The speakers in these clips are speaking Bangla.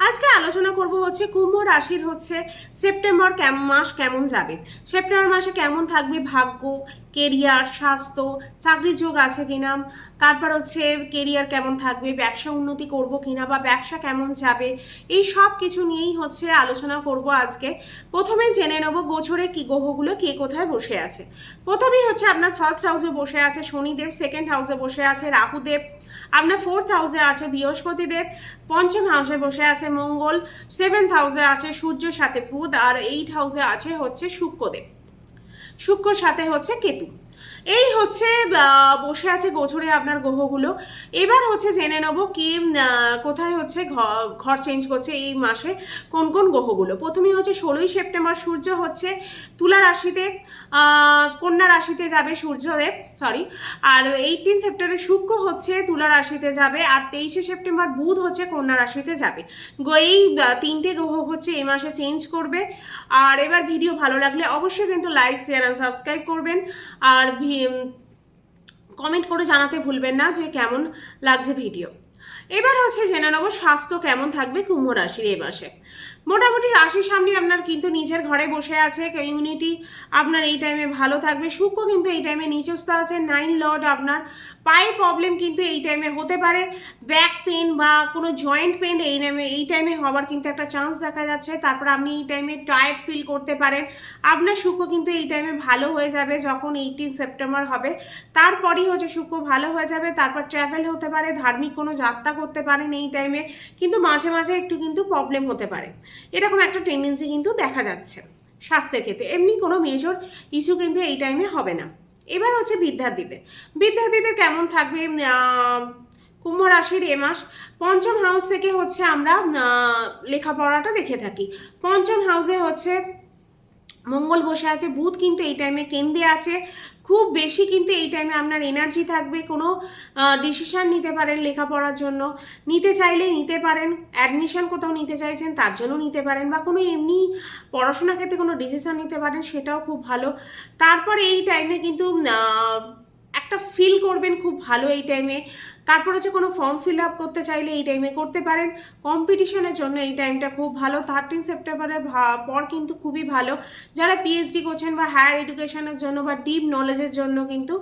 আজকে আলোচনা করব হচ্ছে কুম্ভ রাশির হচ্ছে সেপ্টেম্বর মাস কেমন যাবে? সেপ্টেম্বর মাসে কেমন থাকবে ভাগ্য? কেরিয়ার, স্বাস্থ্য, চাকরির যোগ আছে কিনা? তারপর হচ্ছে কেরিয়ার কেমন থাকবে? ব্যবসা উন্নতি করব কিনা বা ব্যবসা কেমন যাবে? এই সব কিছু নিয়েই হচ্ছে আলোচনা করব আজকে। প্রথমে জেনে নেব গোছরে কি গ্রহগুলো কে কোথায় বসে আছে। প্রথমেই হচ্ছে আপনার ফার্স্ট হাউসে বসে আছে শনিদেব সেকেন্ড হাউসে বসে আছে রাহুদেব, আপনার ফোর্থ হাউসে আছে বৃহস্পতিদেব, পঞ্চম হাউসে বসে আছে মঙ্গল সেভেন্থ হাউসে আছে সূর্যের সাথে বুধ, আর এইট হাউসে আছে হচ্ছে শুক্রদেব। শুক্রর সাথে হচ্ছে কেতু। এই হচ্ছে বসে আছে গোছরে আপনার গ্রহগুলো। এবার হচ্ছে জেনে নেব কি কোথায় হচ্ছে ঘর চেঞ্জ করছে এই মাসে কোন কোন গ্রহগুলো। প্রথমেই হচ্ছে ষোলোই সেপ্টেম্বর সূর্য হচ্ছে তুলা রাশিতে কন্যা রাশিতে যাবে সূর্যদেব সরি আর এইটিন সেপ্টেম্বরে শুক্র হচ্ছে তুলা রাশিতে যাবে, আর তেইশে সেপ্টেম্বর বুধ হচ্ছে কন্যা রাশিতে যাবে। এই তিনটে গ্রহ হচ্ছে এই মাসে চেঞ্জ করবে। আর এবার ভিডিও ভালো লাগলে অবশ্যই কিন্তু লাইক শেয়ার আর সাবস্ক্রাইব করবেন। আর কমেন্ট করে জানাতে ভুলবেন না যে কেমন লাগছে ভিডিও এবার হচ্ছে জেনে নেব স্বাস্থ্য কেমন থাকবে কুম্ভ রাশির এ মাসে। মোটামুটি রাশির সামনে আপনার কিন্তু নিজের ঘরে বসে আছে ইমিউনিটি আপনার এই টাইমে ভালো থাকবে। শুক্র কিন্তু এই টাইমে নিচস্থ আছে নাইন লর্ড আপনার পায়ে প্রবলেম কিন্তু এই টাইমে হতে পারে। ব্যাক পেন বা কোনো জয়েন্ট পেন এই টাইমে এই টাইমে হবার কিন্তু একটা চান্স দেখা যাচ্ছে। তারপর আপনি এই টাইমে টায়ার্ড ফিল করতে পারেন। আপনার শুক্র কিন্তু এই টাইমে ভালো হয়ে যাবে যখন এইটিন সেপ্টেম্বর হবে। তারপরই হচ্ছে শুক্র ভালো হয়ে যাবে। তারপর ট্রাভেল হতে পারে। ধার্মিক কোনো যাত্রা করতে পারেন এই টাইমে কিন্তু মাঝে মাঝে একটু কিন্তু প্রবলেম হতে পারে। এরকম একটা টেন্ডেন্সি কিন্তু দেখা যাচ্ছে স্বাস্থ্যের ক্ষেত্রে। এমনি কোনো মেজর ইস্যু কিন্তু এই টাইমে হবে না। এবার হচ্ছে বিদ্যার্থীদের বিদ্যার্থীদের কেমন থাকবে? কুম্ভ রাশির এ মাস পঞ্চম হাউস থেকে হচ্ছে আমরা লেখাপড়াটা দেখে থাকি। পঞ্চম হাউসে হচ্ছে মঙ্গল বসে আছে, বুধ কিন্তু এই টাইমে কেন্দ্রে আছে। খুব বেশি কিন্তু এই টাইমে আপনার এনার্জি থাকবে, কোনো ডিসিশান নিতে পারেন লেখাপড়ার জন্য। নিতে চাইলে নিতে পারেন অ্যাডমিশন কোথাও নিতে চাইছেন তার জন্য নিতে পারেন বা কোনো এমনি পড়াশোনার ক্ষেত্রে কোনো ডিসিশান নিতে পারেন সেটাও খুব ভালো। তারপরে এই টাইমে কিন্তু একটা ফিল করবেন খুব ভালো এই টাইমে তারপর হচ্ছে কোনো ফর্ম ফিল আপ করতে চাইলে এই টাইমে করতে পারেন। কম্পিটিশনের জন্য এই টাইমটা খুব ভালো। থার্টিন সেপ্টেম্বরের পর কিন্তু খুবই ভালো। যারা পিএইচডি করছেন বা হায়ার এডুকেশনের জন্য বা ডিপ নলেজের জন্য কিন্তু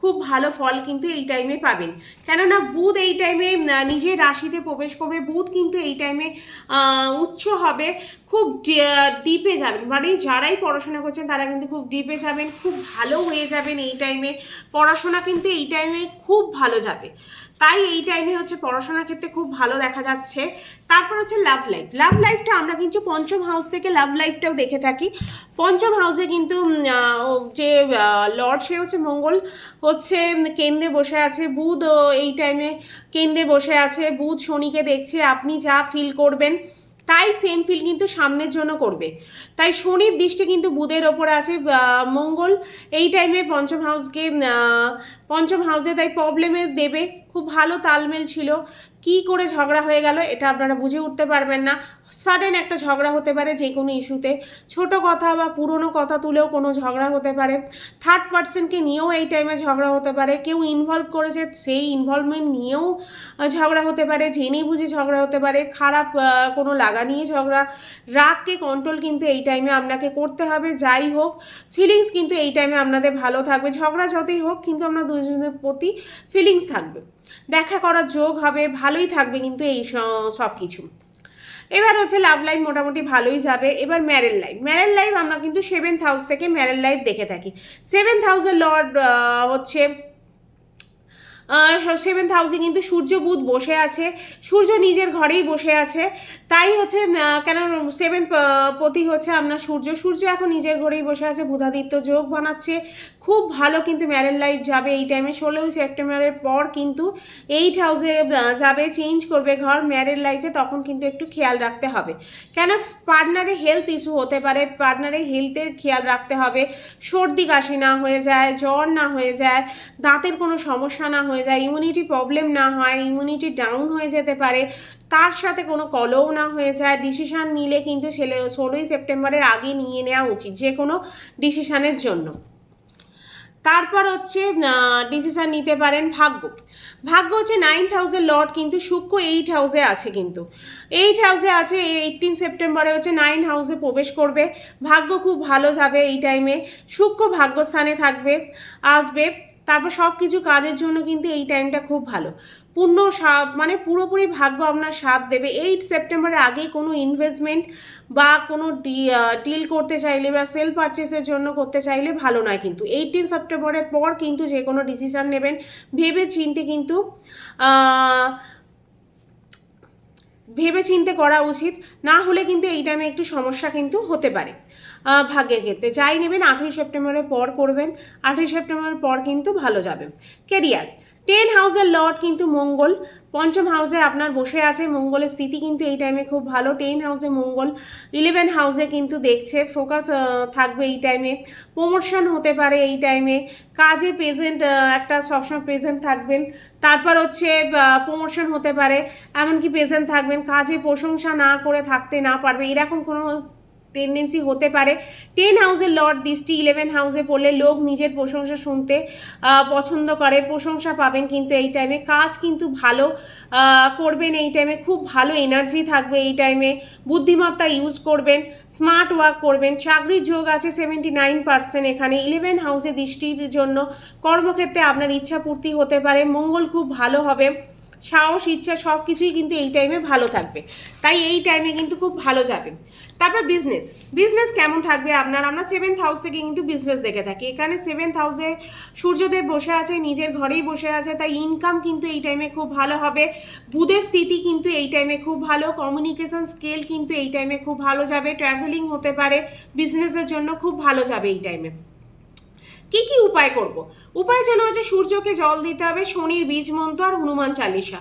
খুব ভালো ফল কিন্তু এই টাইমে পাবেন। কেননা বুধ এই টাইমে নিজের রাশিতে প্রবেশ করবে। বুধ কিন্তু এই টাইমে উচ্চ হবে, খুব ডিপে যাবেন। মানে যারাই পড়াশোনা করছেন, তারা কিন্তু খুব ডিপে যাবেন, খুব ভালো হয়ে যাবেন এই টাইমে পড়াশোনা কিন্তু এই টাইমে খুব ভালো যাবে। তাই এই টাইমে হচ্ছে পড়াশোনার ক্ষেত্রে খুব ভালো দেখা যাচ্ছে। তারপর হচ্ছে লাভ লাইফ লাভ লাইফটা আমরা কিন্তু পঞ্চম হাউস থেকে লাভ লাইফটাও দেখে থাকি। পঞ্চম হাউসে কিন্তু যে লর্ড সে হচ্ছে মঙ্গল, হচ্ছে কেন্দ্রে বসে আছে। বুধ এই টাইমে কেন্দ্রে বসে আছে। বুধ শনিকে দেখছে, আপনি যা ফিল করবেন, তাই সেম ফিল কিন্তু সামনের জন্য করবে। তাই শনির দৃষ্টি কিন্তু বুধের ওপরে আছে। মঙ্গল এই টাইমে পঞ্চম হাউসকে পঞ্চম হাউসে তাই প্রবলেমে দেবে। খুব ভালো তালমেল ছিল। কি করে ঝগড়া হয়ে গেল এটা আপনারা বুঝে উঠতে পারবেন না। সাডেন একটা ঝগড়া হতে পারে যে কোনো ইস্যুতে ছোট কথা বা পুরনো কথা তুলেও কোনো ঝগড়া হতে পারে। থার্ড পার্সনকে নিয়েও এই টাইমে ঝগড়া হতে পারে। কেউ ইনভলভ করেছে সেই ইনভলভমেন্ট নিয়েও ঝগড়া হতে পারে, জেনেই বুঝে ঝগড়া হতে পারে। খারাপ কোনো লাগা নিয়ে ঝগড়া। রাগকে কন্ট্রোল কিন্তু এই টাইমে আপনাকে করতে হবে। যাই হোক ফিলিংস কিন্তু এই টাইমে আপনাদের ভালো থাকবে। ঝগড়া যতই হোক, কিন্তু আপনার দুজনের প্রতি ফিলিংস থাকবে। দেখা করার যোগ হবে, ভালোই থাকবে কিন্তু এই সব কিছু এবার হচ্ছে লাভ লাইফ মোটামুটি ভালোই যাবে। এবার ম্যারেল লাইফ ম্যারেল লাইফ আমরা কিন্তু সেভেন্থ হাউস থেকে ম্যারেল লাইফ দেখে থাকি। সেভেন্থ হাউসের লর্ড হচ্ছে সেভেন্থ হাউসে কিন্তু সূর্য বুধ বসে আছে। সূর্য নিজের ঘরেই বসে আছে। তাই হচ্ছে কেন সেভেন পতি হচ্ছে আপনার সূর্য। সূর্য এখন নিজের ঘরেই বসে আছে, বুধাদিত্য যোগ বানাচ্ছে। খুব ভালো কিন্তু ম্যারেল লাইফ যাবে এই টাইমে ষোলোই সেপ্টেম্বরের পর কিন্তু এইট হাউসে যাবে চেঞ্জ করবে ঘর ম্যারেড লাইফে তখন কিন্তু একটু খেয়াল রাখতে হবে। কেন পার্টনারে হেলথ ইস্যু হতে পারে পার্টনারে হেলথের খেয়াল রাখতে হবে। সর্দি কাশি না হয়ে যায়, জ্বর না হয়ে যায়, দাঁতের কোনো সমস্যা না হয়ে যায় ইমিউনিটি প্রবলেম না হয় ইমিউনিটি ডাউন হয়ে যেতে পারে, তার সাথে কোনো কলও না হয়ে যায় ডিসিশান নিলে কিন্তু ছেলে ষোলোই সেপ্টেম্বরের আগে নিয়ে নেওয়া উচিত যে কোনো ডিসিশনের জন্য। তারপর হচ্ছে ডিসিশান নিতে পারেন ভাগ্য। ভাগ্য হচ্ছে নাইন থাউজেন্ড লট কিন্তু শুক্র এইট হাউসে আছে কিন্তু। এইট হাউসে আছে এইটিন সেপ্টেম্বরে হচ্ছে নাইন হাউসে প্রবেশ করবে। ভাগ্য খুব ভালো যাবে এই টাইমে শুক্র ভাগ্যস্থানে থাকবে, আসবে। তারপর সব কিছু কাজের জন্য কিন্তু এই টাইমটা খুব ভালো। পূর্ণ সাপ মানে পুরোপুরি ভাগ্য আপনার সাথ দেবে। এইট সেপ্টেম্বরের আগে কোনো ইনভেস্টমেন্ট বা কোনো ডিল করতে চাইলে বা সেল পারচেসের জন্য করতে চাইলে ভালো নয় কিন্তু। এইটিন সেপ্টেম্বরের পর কিন্তু যে কোনো ডিসিশান নেবেন। ভেবে চিনতে কিন্তু ভেবে চিনতে করা উচিত। না হলে কিন্তু এই টাইমে একটু সমস্যা কিন্তু হতে পারে। ভাগ্যের ক্ষেত্রে যাই নেবেন, আঠেরোই সেপ্টেম্বরের পর করবেন, আঠেরোই সেপ্টেম্বরের পর কিন্তু ভালো যাবে। কেরিয়ার টেন হাউসের লর্ড কিন্তু মঙ্গল, পঞ্চম হাউসে আপনার বসে আছে, মঙ্গলের স্থিতি কিন্তু এই টাইমে খুব ভালো, টেন হাউসে মঙ্গল ইলেভেন হাউসে কিন্তু দেখছে ফোকাস থাকবে এই টাইমে প্রমোশন হতে পারে এই টাইমে কাজে প্রেজেন্ট একটা সবসময় প্রেজেন্ট থাকবেন, তারপর হচ্ছে প্রমোশন হতে পারে, এমনকি প্রেজেন্ট থাকবেন, কাজে প্রশংসা না করে থাকতে না পারবে, এরকম কোনো টেন্ডেন্সি হতে পারে। টেন হাউসের লর্ড দৃষ্টি ইলেভেন হাউসে পড়লে লোক নিজের প্রশংসা শুনতে পছন্দ করে, প্রশংসা পাবেন কিন্তু এই টাইমে কাজ কিন্তু ভালো করবেন এই টাইমে খুব ভালো এনার্জি থাকবে এই টাইমে বুদ্ধিমত্তা ইউজ করবেন স্মার্ট ওয়ার্ক করবেন, চাকরির যোগ আছে সেভেন্টি নাইন পার্সেন্ট এখানে ইলেভেন হাউসে দৃষ্টির জন্য কর্মক্ষেত্রে আপনার ইচ্ছা পূর্তি হতে পারে, মঙ্গল খুব ভালো হবে। সাহস, ইচ্ছা সব কিছুই কিন্তু এই টাইমে ভালো থাকবে। তাই এই টাইমে কিন্তু খুব ভালো যাবে। তারপর বিজনেস বিজনেস কেমন থাকবে আপনার? আমরা সেভেন্থ হাউস থেকে কিন্তু বিজনেস দেখে থাকি। এখানে সেভেন্থ হাউসে সূর্যদেব বসে আছে, নিজের ঘরেই বসে আছে, তাই ইনকাম কিন্তু এই টাইমে খুব ভালো হবে। বুধের স্থিতি কিন্তু এই টাইমে খুব ভালো। কমিউনিকেশন স্কেল কিন্তু এই টাইমে খুব ভালো যাবে। ট্রাভেলিং হতে পারে। বিজনেসের জন্য খুব ভালো যাবে এই টাইমে কি কি উপায় করব? উপায় যেন হচ্ছে সূর্যকে জল দিতে হবে, শনির বীজ মন্ত্র আর হনুমান চালিশা।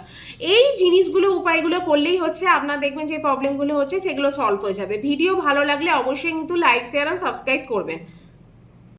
এই জিনিসগুলো, উপায়গুলো করলেই হচ্ছে আপনার দেখবেন যে প্রবলেমগুলো হচ্ছে সেগুলো সলভ হয়ে যাবে। ভিডিও ভালো লাগলে অবশ্যই কিন্তু লাইক শেয়ার আর সাবস্ক্রাইব করবেন।